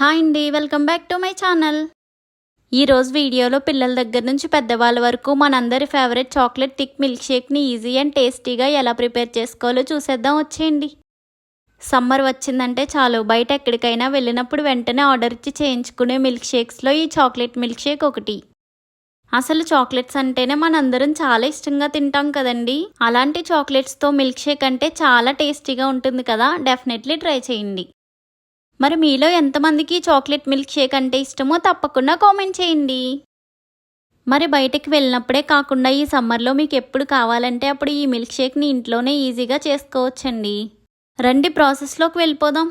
Hi అండి welcome back to my channel. ఈరోజు వీడియోలో పిల్లల దగ్గర నుంచి పెద్దవాళ్ళ వరకు మనందరి ఫేవరెట్ చాక్లెట్ థిక్ మిల్క్ షేక్ని ఈజీ అండ్ టేస్టీగా ఎలా ప్రిపేర్ చేసుకోవాలో చూసేద్దాం వచ్చేయండి. సమ్మర్ వచ్చిందంటే చాలు బయట ఎక్కడికైనా వెళ్ళినప్పుడు వెంటనే ఆర్డర్ ఇచ్చి చేయించుకునే మిల్క్ షేక్స్లో ఈ చాక్లెట్ మిల్క్ షేక్ ఒకటి. అసలు చాక్లెట్స్ అంటేనే మనందరం చాలా ఇష్టంగా తింటాం కదండి. అలాంటి చాక్లెట్స్తో మిల్క్ షేక్ అంటే చాలా టేస్టీగా ఉంటుంది కదా డెఫినెట్లీ ట్రై చేయండి. మరి మీలో ఎంతమందికి చాక్లెట్ మిల్క్ షేక్ అంటే ఇష్టమో తప్పకుండా కామెంట్ చేయండి. మరి బయటకు వెళ్ళినప్పుడే కాకుండా ఈ సమ్మర్లో మీకు ఎప్పుడు కావాలంటే అప్పుడు ఈ మిల్క్ షేక్ని ఇంట్లోనే ఈజీగా చేసుకోవచ్చండి. రండి ప్రాసెస్లోకి వెళ్ళిపోదాం.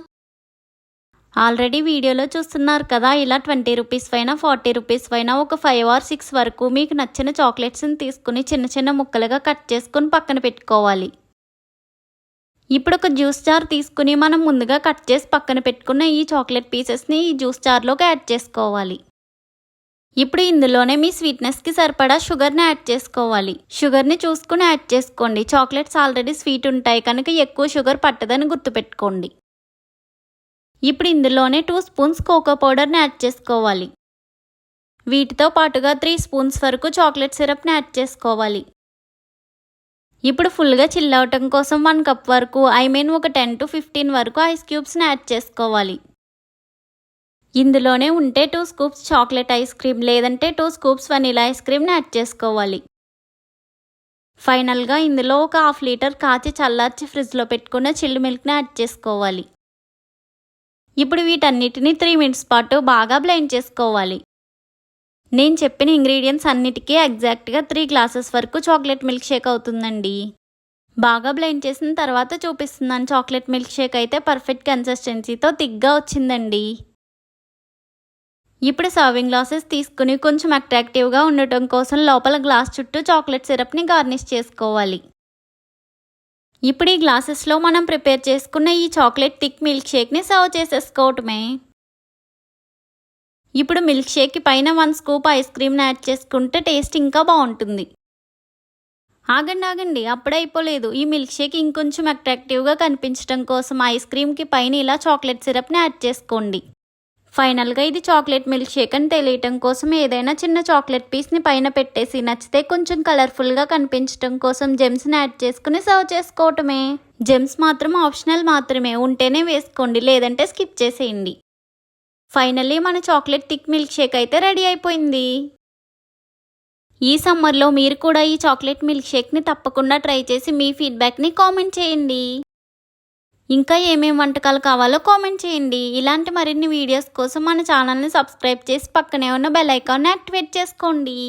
ఆల్రెడీ వీడియోలో చూస్తున్నారు కదా ఇలా ట్వంటీ రూపీస్ పైన ఫార్టీ రూపీస్ పైన ఒక ఫైవ్ ఆర్ సిక్స్ వరకు మీకు నచ్చిన చాక్లెట్స్ని తీసుకుని చిన్న చిన్న ముక్కలుగా కట్ చేసుకుని పక్కన పెట్టుకోవాలి. ఇప్పుడు ఒక జ్యూస్ జార్ తీసుకుని మనం ముందుగా కట్ చేసి పక్కన పెట్టుకున్న ఈ చాక్లెట్ పీసెస్ని ఈ జ్యూస్ జార్లోకి యాడ్ చేసుకోవాలి. ఇప్పుడు ఇందులోనే మీ స్వీట్నెస్కి సరిపడా షుగర్ని యాడ్ చేసుకోవాలి. షుగర్ని చూసుకుని యాడ్ చేసుకోండి. చాక్లెట్స్ ఆల్రెడీ స్వీట్ ఉంటాయి కనుక ఎక్కువ షుగర్ పట్టదని గుర్తుపెట్టుకోండి. ఇప్పుడు ఇందులోనే టూ స్పూన్స్ కోకో పౌడర్ని యాడ్ చేసుకోవాలి. వీటితో పాటుగా త్రీ స్పూన్స్ వరకు చాక్లెట్ సిరప్ని యాడ్ చేసుకోవాలి. ఇప్పుడు ఫుల్గా చిల్ అవటం కోసం వన్ కప్ వరకు ఐ మీన్ ఒక టెన్ టు ఫిఫ్టీన్ వరకు ఐస్ క్యూబ్స్ని యాడ్ చేసుకోవాలి. ఇందులోనే ఉంటే two scoops chocolate ice cream లేదంటే టూ స్కూప్స్ వనీలా ఐస్ క్రీమ్ని యాడ్ చేసుకోవాలి. ఫైనల్గా ఇందులో ఒక హాఫ్ లీటర్ కాచి చల్లార్చి ఫ్రిడ్జ్లో పెట్టుకున్న చిల్డ్ మిల్క్ని యాడ్ చేసుకోవాలి. ఇప్పుడు వీటన్నిటిని త్రీ మినిట్స్ పాటు బాగా బ్లెండ్ చేసుకోవాలి. నేను చెప్పిన ఇంగ్రీడియంట్స్ అన్నిటికీ ఎగ్జాక్ట్గా త్రీ గ్లాసెస్ వరకు చాక్లెట్ మిల్క్ షేక్ అవుతుందండి. బాగా బ్లెండ్ చేసిన తర్వాత చూపిస్తున్నాను. చాక్లెట్ మిల్క్ షేక్ అయితే పర్ఫెక్ట్ కన్సిస్టెన్సీతో తిగ్గా వచ్చిందండి. ఇప్పుడు సర్వింగ్ గ్లాసెస్ తీసుకుని కొంచెం అట్రాక్టివ్గా ఉండటం కోసం లోపల గ్లాస్ చుట్టూ చాక్లెట్ సిరప్ని గార్నిష్ చేసుకోవాలి. ఇప్పుడు ఈ గ్లాసెస్లో మనం ప్రిపేర్ చేసుకున్న ఈ చాక్లెట్ థిక్ మిల్క్ షేక్ని సర్వ్ చేసేసుకోవటమే. ఇప్పుడు మిల్క్ షేక్కి పైన వన్ స్కూప్ ఐస్ క్రీమ్ని యాడ్ చేసుకుంటే టేస్ట్ ఇంకా బాగుంటుంది. ఆగండి ఆగండి. అప్పుడే అయిపోలేదు. ఈ మిల్క్ షేక్ ఇంకొంచెం అట్రాక్టివ్గా కనిపించడం కోసం ఐస్ క్రీమ్కి పైన ఇలా చాక్లెట్ సిరప్ని యాడ్ చేసుకోండి. ఫైనల్గా ఇది చాక్లెట్ మిల్క్ షేక్ అని తెలియటం కోసం ఏదైనా చిన్న చాక్లెట్ పీస్ని పైన పెట్టేసి నచ్చితే కొంచెం కలర్ఫుల్గా కనిపించడం కోసం జెమ్స్ని యాడ్ చేసుకుని సర్వ్ చేసుకోవటమే. జెమ్స్ మాత్రం ఆప్షనల్ మాత్రమే. ఉంటేనే వేసుకోండి లేదంటే స్కిప్ చేసేయండి. ఫైనల్లీ మన చాక్లెట్ థిక్ మిల్క్ షేక్ అయితే రెడీ అయిపోయింది. ఈ సమ్మర్లో మీరు కూడా ఈ చాక్లెట్ మిల్క్ షేక్ని తప్పకుండా ట్రై చేసి మీ ఫీడ్బ్యాక్ని కామెంట్ చేయండి. ఇంకా ఏమేం వంటకాలు కావాలో కామెంట్ చేయండి. ఇలాంటి మరిన్ని వీడియోస్ కోసం మన ఛానల్ని సబ్స్క్రైబ్ చేసి పక్కనే ఉన్న బెల్ ఐకాన్ని యాక్టివేట్ చేసుకోండి.